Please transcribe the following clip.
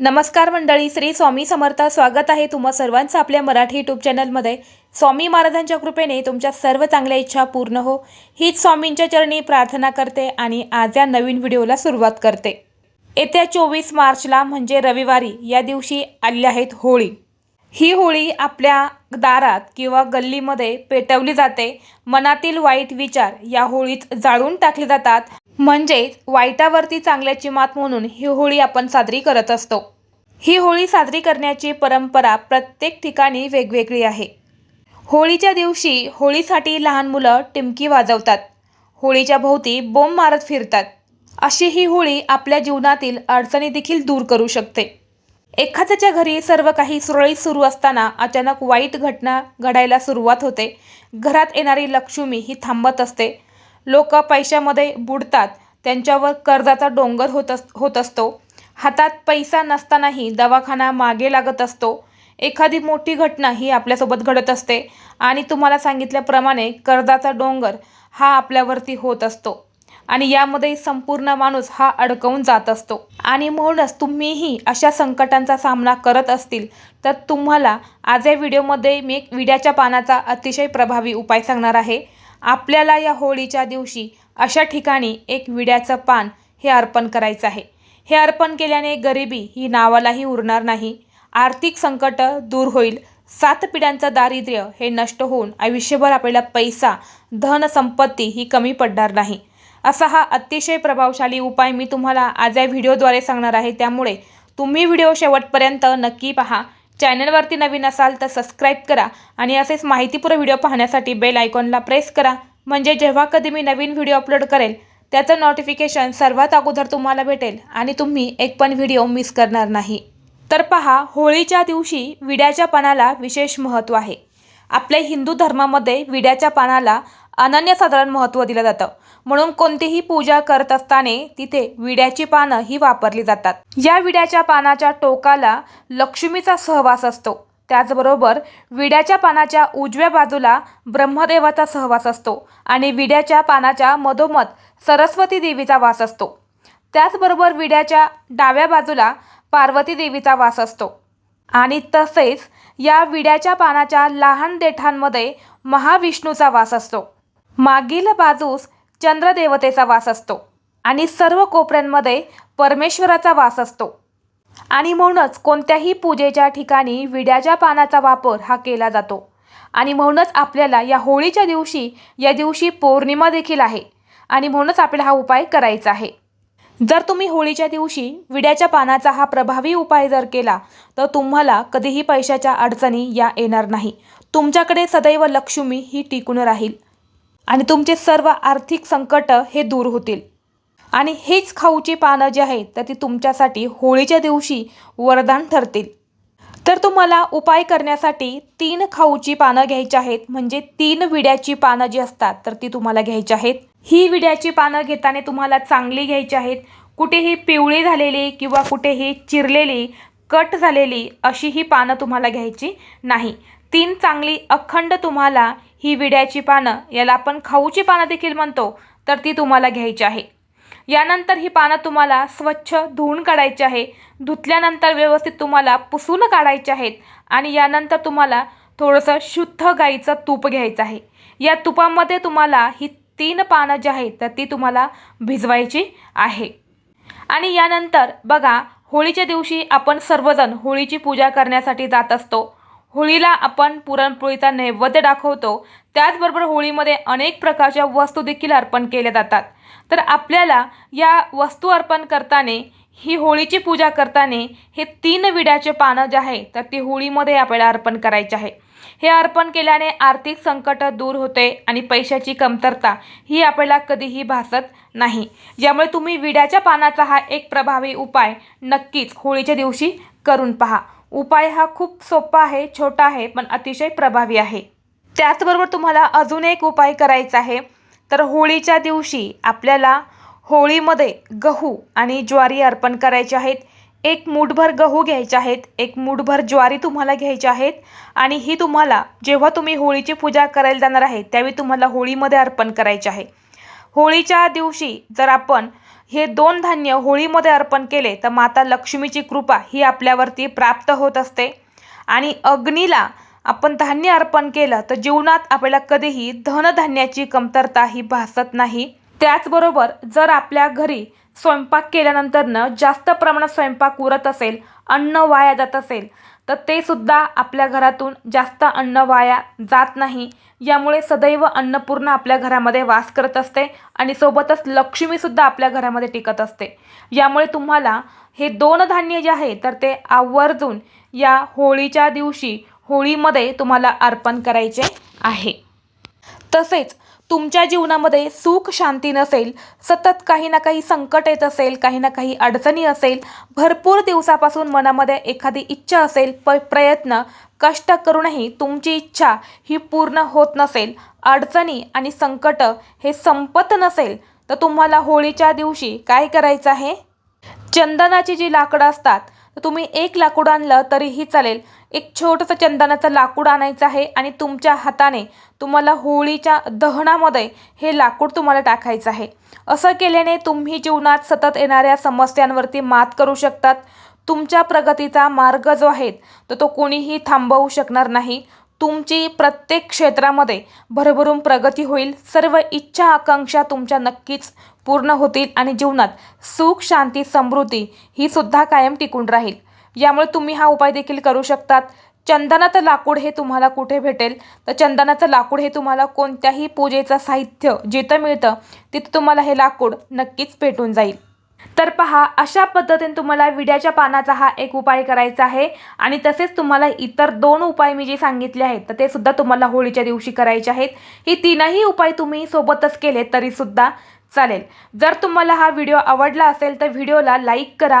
नमस्कार मंडळी श्री स्वामी समर्थ स्वागत आहे तुम्हा सर्वांचं आपल्या मराठी यूट्यूब चॅनलमध्ये स्वामी महाराजांच्या कृपेने तुमच्या सर्व चांगल्या इच्छा पूर्ण हो. हीच स्वामींच्या चरणी प्रार्थना करते आणि आज या नवीन व्हिडिओला सुरुवात करते. येत्या चोवीस मार्चला म्हणजे रविवारी या दिवशी आली आहेत होळी. ही होळी आपल्या दारात किंवा गल्लीमध्ये पेटवली जाते. मनातील वाईट विचार या होळीत जाळून टाकले जातात. म्हणजेच वाईटावरती चांगल्याची मात म्हणून ही होळी आपण साजरी करत असतो. ही होळी साजरी करण्याची परंपरा प्रत्येक ठिकाणी वेगवेगळी आहे. होळीच्या दिवशी होळीसाठी लहान मुलं टिमकी वाजवतात. होळीच्या भोवती बोंब मारत फिरतात. अशी ही होळी आपल्या जीवनातील अडचणी देखील दूर करू शकते. एखाद्याच्या घरी सर्व काही सुरळीत सुरू असताना अचानक वाईट घटना घडायला सुरुवात होते. घरात येणारी लक्ष्मी ही थांबत असते. लोक पैशामध्ये बुडतात. त्यांच्यावर कर्जाचा डोंगर होत अस होत असतो. हातात पैसा नसतानाही दवाखाना मागे लागत असतो. एखादी मोठी घटना ही आपल्यासोबत घडत असते आणि तुम्हाला सांगितल्याप्रमाणे कर्जाचा डोंगर हा आपल्यावरती होत असतो आणि यामध्ये संपूर्ण माणूस हा अडकवून जात असतो. आणि म्हणूनच तुम्हीही अशा संकटांचा सामना करत असतील तर तुम्हाला आज या व्हिडिओमध्ये मी एक विड्याच्या पानाचा अतिशय प्रभावी उपाय सांगणार आहे. आपल्याला या होळीच्या दिवशी अशा ठिकाणी एक विड्याचं पान हे अर्पण करायचं आहे. हे अर्पण केल्याने गरिबी ही नावालाही उरणार नाही. आर्थिक संकट दूर होईल. सात पिढ्यांचं दारिद्र्य हे नष्ट होऊन आयुष्यभर आपल्याला पैसा धन संपत्ती ही कमी पडणार नाही. असा हा अतिशय प्रभावशाली उपाय मी तुम्हाला आज या व्हिडिओद्वारे सांगणार आहे. त्यामुळे तुम्ही व्हिडिओ शेवटपर्यंत नक्की पहा. चॅनलवरती नवीन असाल तर सबस्क्राईब करा आणि असेच माहितीपूर्ण व्हिडिओ पाहण्यासाठी बेल आयकॉनला प्रेस करा. म्हणजे जेव्हा कधी मी नवीन व्हिडिओ अपलोड करेल त्याचं नोटिफिकेशन सर्वात अगोदर तुम्हाला भेटेल आणि तुम्ही एक पण व्हिडिओ मिस करणार नाही. तर पहा होळीच्या दिवशी विड्याच्या पानाला विशेष महत्त्व आहे. आपल्या हिंदू धर्मामध्ये विड्याच्या पानाला अनन्यसाधारण महत्त्व दिलं जातं. म्हणून कोणतीही पूजा करत असताना तिथे विड्याची पानं ही वापरली जातात. या विड्याच्या पानाच्या टोकाला लक्ष्मीचा सहवास असतो. त्याचबरोबर विड्याच्या पानाच्या उजव्या बाजूला ब्रह्मदेवाचा सहवास असतो आणि विड्याच्या पानाच्या मधोमध सरस्वती देवीचा वास असतो. त्याचबरोबर विड्याच्या डाव्या बाजूला पार्वती देवीचा वास असतो. आणि तसेच या विड्याच्या पानाच्या लहान देठांमध्ये महाविष्णूचा वास असतो. मागील बाजूस चंद्रदेवतेचा वास असतो आणि सर्व कोपऱ्यांमध्ये परमेश्वराचा वास असतो. आणि म्हणूनच कोणत्याही पूजेच्या ठिकाणी विड्याच्या पानाचा वापर हा केला जातो. आणि म्हणूनच आपल्याला या होळीच्या दिवशी या दिवशी पौर्णिमा देखील आहे. आणि म्हणूनच आपल्याला हा उपाय करायचा आहे. जर तुम्ही होळीच्या दिवशी विड्याच्या पानाचा हा प्रभावी उपाय जर केला तर तुम्हाला कधीही पैशाच्या अडचणी या येणार नाही. तुमच्याकडे सदैव लक्ष्मी ही टिकून राहील. आणि तुमचे सर्व आर्थिक संकट हे दूर होतील. आणि हेच खाऊची पानं जी आहेत तर ती तुमच्यासाठी होळीच्या दिवशी वरदान ठरतील. तर तुम्हाला उपाय करण्यासाठी तीन खाऊची पानं घ्यायची आहेत म्हणजे तीन विड्याची पानं जी असतात तर ती तुम्हाला घ्यायची आहेत. ही विड्याची पानं घेताना तुम्हाला चांगली घ्यायची आहेत कुठेही पिवळी झालेली किंवा कुठेही चिरलेली कट झालेली अशी ही पानं तुम्हाला घ्यायची नाही. तीन चांगली अखंड तुम्हाला ही विड्याची पानं याला आपण खाऊची पानं देखील म्हणतो तर ती तुम्हाला घ्यायची आहे. यानंतर ही पानं तुम्हाला स्वच्छ धुवून काढायची आहे. धुतल्यानंतर व्यवस्थित तुम्हाला पुसून काढायचे आहेत आणि यानंतर तुम्हाला थोडंसं शुद्ध गाईचं तूप घ्यायचं आहे. या तुपामध्ये तुम्हाला ही तीन पानं जी आहेत तर ती तुम्हाला भिजवायची आहे. आणि यानंतर बघा होळीच्या दिवशी आपण सर्वजण होळीची पूजा करण्यासाठी जात असतो. होळीला आपण पुरणपोळीचा नैवेद्य दाखवतो. त्याचबरोबर होळीमध्ये अनेक प्रकारच्या वस्तू देखील अर्पण केल्या जातात. तर आपल्याला या वस्तू अर्पण करताना ही होळीची पूजा करताना हे तीन विड्याचे पानं जे आहे तर ती होळीमध्ये आपल्याला अर्पण करायचे आहे. हे अर्पण केल्याने आर्थिक संकट दूर होते आणि पैशाची कमतरता ही आपल्याला कधीही भासत नाही. ज्यामुळे तुम्ही विड्याच्या पानाचा हा एक प्रभावी उपाय नक्कीच होळीच्या दिवशी करून पहा. उपाय हा खूप सोपा आहे छोटा आहे पण अतिशय प्रभावी आहे. त्याचबरोबर तुम्हाला अजून एक उपाय करायचा आहे. तर होळीच्या दिवशी आपल्याला होळीमध्ये गहू आणि ज्वारी अर्पण करायचे आहेत. एक मूठभर गहू घ्यायचे आहेत एक मूठभर ज्वारी तुम्हाला घ्यायची आहेत आणि ही तुम्हाला जेव्हा तुम्ही होळीची पूजा करायला जाणार आहे त्यावेळी तुम्हाला होळीमध्ये अर्पण करायचे आहे. होळीच्या दिवशी जर आपण हे दोन धान्य होळीमध्ये अर्पण केले तर माता लक्ष्मीची कृपा ही आपल्यावरती प्राप्त होत असते. आणि अग्नीला आपण धान्य अर्पण केलं तर जीवनात आपल्याला कधीही धनधान्याची कमतरता ही भासत नाही. त्याचबरोबर जर आपल्या घरी स्वयंपाक केल्यानंतरनं जास्त प्रमाणात स्वयंपाक उरत असेल अन्न वाया जात असेल तर ते सुद्धा आपल्या घरातून जास्त अन्न वाया जात नाही. यामुळे सदैव अन्नपूर्ण आपल्या घरामध्ये वास करत असते आणि सोबतच लक्ष्मीसुद्धा आपल्या घरामध्ये टिकत असते. यामुळे तुम्हाला हे दोन धान्य जे आहे तर ते आवर्जून या होळीच्या दिवशी होळीमध्ये तुम्हाला अर्पण करायचे आहे. तसेच तुमच्या जीवनामध्ये सुख शांती नसेल सतत काही ना काही संकट येत असेल काही ना काही अडचणी असेल भरपूर दिवसापासून मनामध्ये एखादी इच्छा असेल प प्रयत्न कष्ट करूनही तुमची इच्छा ही पूर्ण होत नसेल अडचणी आणि संकट हे संपत नसेल तर तुम्हाला होळीच्या दिवशी काय करायचं आहे? चंदनाची जी लाकडं असतात तर तुम्ही एक लाकूड आणलं तरीही चालेल एक छोटंसं चंदनाचं लाकूड आणायचं आहे आणि तुमच्या हाताने तुम्हाला होळीच्या दहनामध्ये हे लाकूड तुम्हाला टाकायचं आहे. असं केल्याने तुम्ही जीवनात सतत येणाऱ्या समस्यांवरती मात करू शकतात. तुमच्या प्रगतीचा मार्ग जो आहे तर तो कोणीही थांबवू शकणार नाही. तुमची प्रत्येक क्षेत्रामध्ये भरभरून प्रगती होईल. सर्व इच्छा आकांक्षा तुमच्या नक्कीच पूर्ण होतील आणि जीवनात सुख शांती समृद्धी ही सुद्धा कायम टिकून राहील. यामुळे तुम्ही हा उपाय देखील करू शकतात. चंदनाचं लाकूड हे तुम्हाला कुठे भेटेल? तर चंदनाचं लाकूड हे तुम्हाला कोणत्याही पूजेचं साहित्य जिथं मिळतं तिथं तुम्हाला हे लाकूड नक्कीच भेटून जाईल. तर पहा अशा पद्धतीने तुम्हाला विड्याच्या पानाचा हा एक उपाय करायचा आहे. आणि तसेच तुम्हाला इतर दोन उपाय मी जे सांगितले आहेत तर ते सुद्धा तुम्हाला होळीच्या दिवशी करायचे आहेत. ही तीनही उपाय तुम्ही सोबतच केले तरीसुद्धा चालेल. जर तुम्हाला हा व्हिडिओ आवडला असेल तर व्हिडिओला लाईक करा.